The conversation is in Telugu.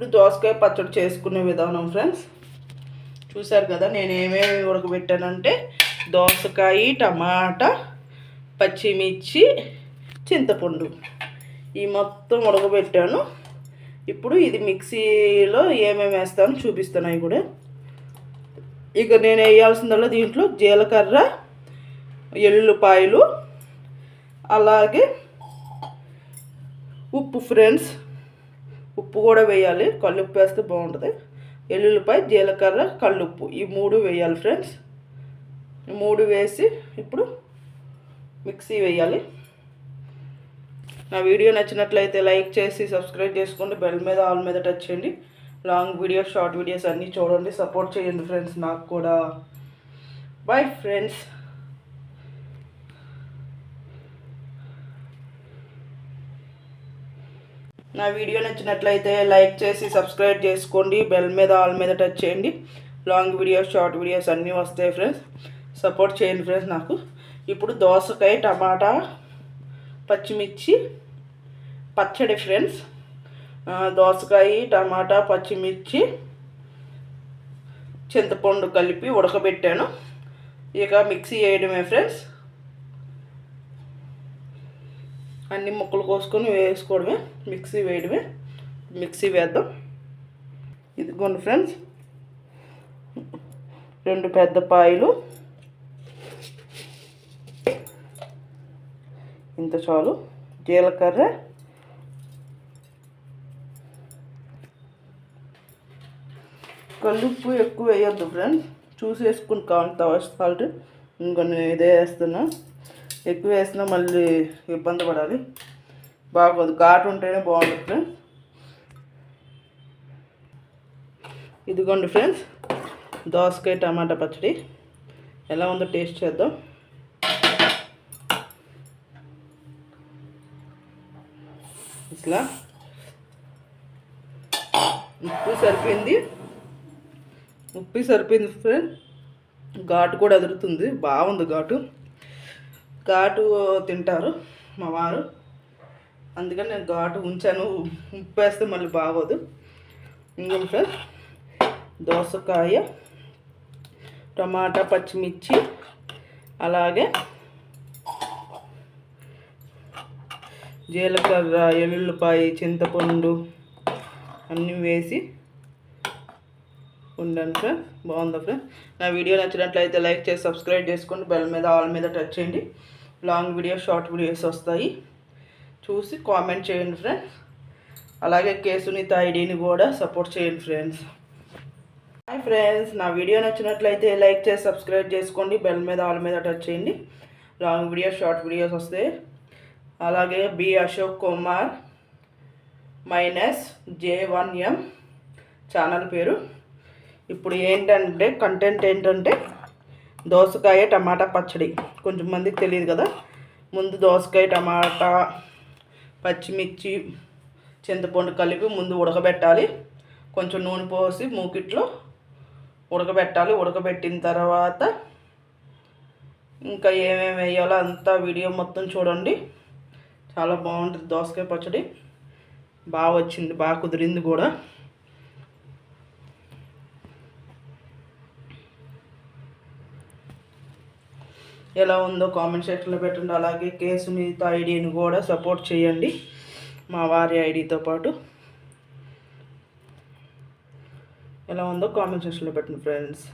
ఇప్పుడు దోసకాయ పచ్చడి చేసుకునే విధానం ఫ్రెండ్స్ చూసారు కదా నేను ఏమేమి ఉడకబెట్టానంటే దోసకాయ టమాటా పచ్చిమిర్చి చింతపండు. ఈ మొత్తం ఉడకబెట్టాను. ఇప్పుడు ఇది మిక్సీలో ఏమేమి వేస్తానో చూపిస్తాను అవి కూడా. ఇక నేను వేయాల్సిందల్లా దీంట్లో జీలకర్ర ఎల్లుపాయలు అలాగే ఉప్పు ఫ్రెండ్స్ ఉప్పు కూడా వేయాలి. కళ్ళుప్పు వేస్తే బాగుంటుంది. ఎల్లుల్లిపాయ జీలకర్ర కళ్ళుప్పు ఈ మూడు వేయాలి ఫ్రెండ్స్. ఈ మూడు వేసి ఇప్పుడు మిక్సీ వేయాలి. నా వీడియో నచ్చినట్లయితే లైక్ చేసి సబ్స్క్రైబ్ చేసుకోండి. బెల్ మీద ఆల్ మీద టచ్ చేయండి. లాంగ్ వీడియోస్ షార్ట్ వీడియోస్ అన్నీ చూడండి. సపోర్ట్ చేయండి ఫ్రెండ్స్ నాకు కూడా. Bye friends. నా వీడియో నచ్చినట్లయితే లైక్ చేసి సబ్స్క్రైబ్ చేసుకోండి. బెల్ మీద ఆల్ మీద టచ్ చేయండి. లాంగ్ వీడియోస్ షార్ట్ వీడియోస్ అన్నీ వస్తాయి ఫ్రెండ్స్. సపోర్ట్ చేయండి ఫ్రెండ్స్ నాకు. ఇప్పుడు దోసకాయ టమాటా పచ్చిమిర్చి పచ్చడి ఫ్రెండ్స్. దోసకాయ టమాటా పచ్చిమిర్చి చింతపండు కలిపి ఉడకబెట్టాను. ఇక మిక్సీ వేయడమే ఫ్రెండ్స్. అన్ని ముక్కలు కోసుకొని వేసుకోవడమే మిక్సీ వేయడమే మిక్సీ వేద్దాం. ఇదిగోండి ఫ్రెండ్స్ రెండు పెద్ద పాయలు. ఇంత చాలు. జీలకర్ర. కల్లుప్పు ఎక్కువ వేయొద్దు ఫ్రెండ్స్ చూసి వేసుకుని కావాలి సాల్ట్ ఇంకా నేను ఇదే వేస్తున్నా. ఎక్కువ వేసినా మళ్ళీ ఇబ్బంది పడాలి. బాగోదు ఘాటు ఉంటేనే బాగుంటుంది ఫ్రెండ్స్ ఇదిగోండి ఫ్రెండ్స్ దోసకాయ టమాటా పచ్చడి. ఎలా ఉందో టేస్ట్ చేద్దాం. ఇట్లా. ఉప్పు సరిపోయింది. ఉప్పు సరిపోయింది ఫ్రెండ్ ఘాటు కూడా ఎదురుతుంది బాగుంది ఘాటు. ఘాటు తింటారు మా వారు. అందుకని నేను ఘాటు ఉంచాను. ఉప్పు వేస్తే మళ్ళీ బాగోదు. ఇంకా దోసకాయ టమాటా పచ్చిమిర్చి అలాగే జీలకర్ర ఎల్లుల్లిపాయ చింతపండు అన్నీ వేసి ఉండండి ఫ్రెండ్. బాగుందా ఫ్రెండ్? నా వీడియో నచ్చినట్లయితే లైక్ చేసి సబ్స్క్రైబ్ చేసుకోండి బెల్ మీద ఆల్ మీద టచ్ చేయండి. లాంగ్ వీడియో షార్ట్ వీడియోస్ వస్తాయి. చూసి కామెంట్ చేయండి ఫ్రెండ్స్ అలాగే కేసునిత ఐడిని కూడా సపోర్ట్ చేయండి ఫ్రెండ్స్. హాయ్ ఫ్రెండ్స్ నా వీడియో నచ్చినట్లయితే లైక్ చేసి సబ్స్క్రైబ్ చేసుకోండి. బెల్ మీద ఆల్ మీద టచ్ చేయండి. లాంగ్ వీడియో షార్ట్ వీడియోస్ వస్తాయి అలాగే B Ashok Kumar minus J one M channel పేరు. ఇప్పుడు ఏంటంటే కంటెంట్ ఏంటంటే దోసకాయ టమాటా పచ్చడి. కొంచెం మందికి తెలియదు కదా. ముందు దోసకాయ టమాటా పచ్చిమిర్చి చింతపండు కలిపి ముందు ఉడకబెట్టాలి. కొంచెం నూనె పోసి మూకిట్లో ఉడకబెట్టాలి. ఉడకబెట్టిన తర్వాత ఇంకా ఏమేమి వేయాలో అంతా వీడియో మొత్తం చూడండి. చాలా బాగుంటుంది దోసకాయ పచ్చడి. బాగా వచ్చింది బాగా కుదిరింది కూడా. ఎలా ఉందో కామెంట్ సెక్షన్లో పెట్టండి. అలాగే కేసు మీద ఐడిని కూడా సపోర్ట్ చేయండి. మా వారి ఐడితో పాటు. ఎలా ఉందో కామెంట్ సెక్షన్లో పెట్టండి ఫ్రెండ్స్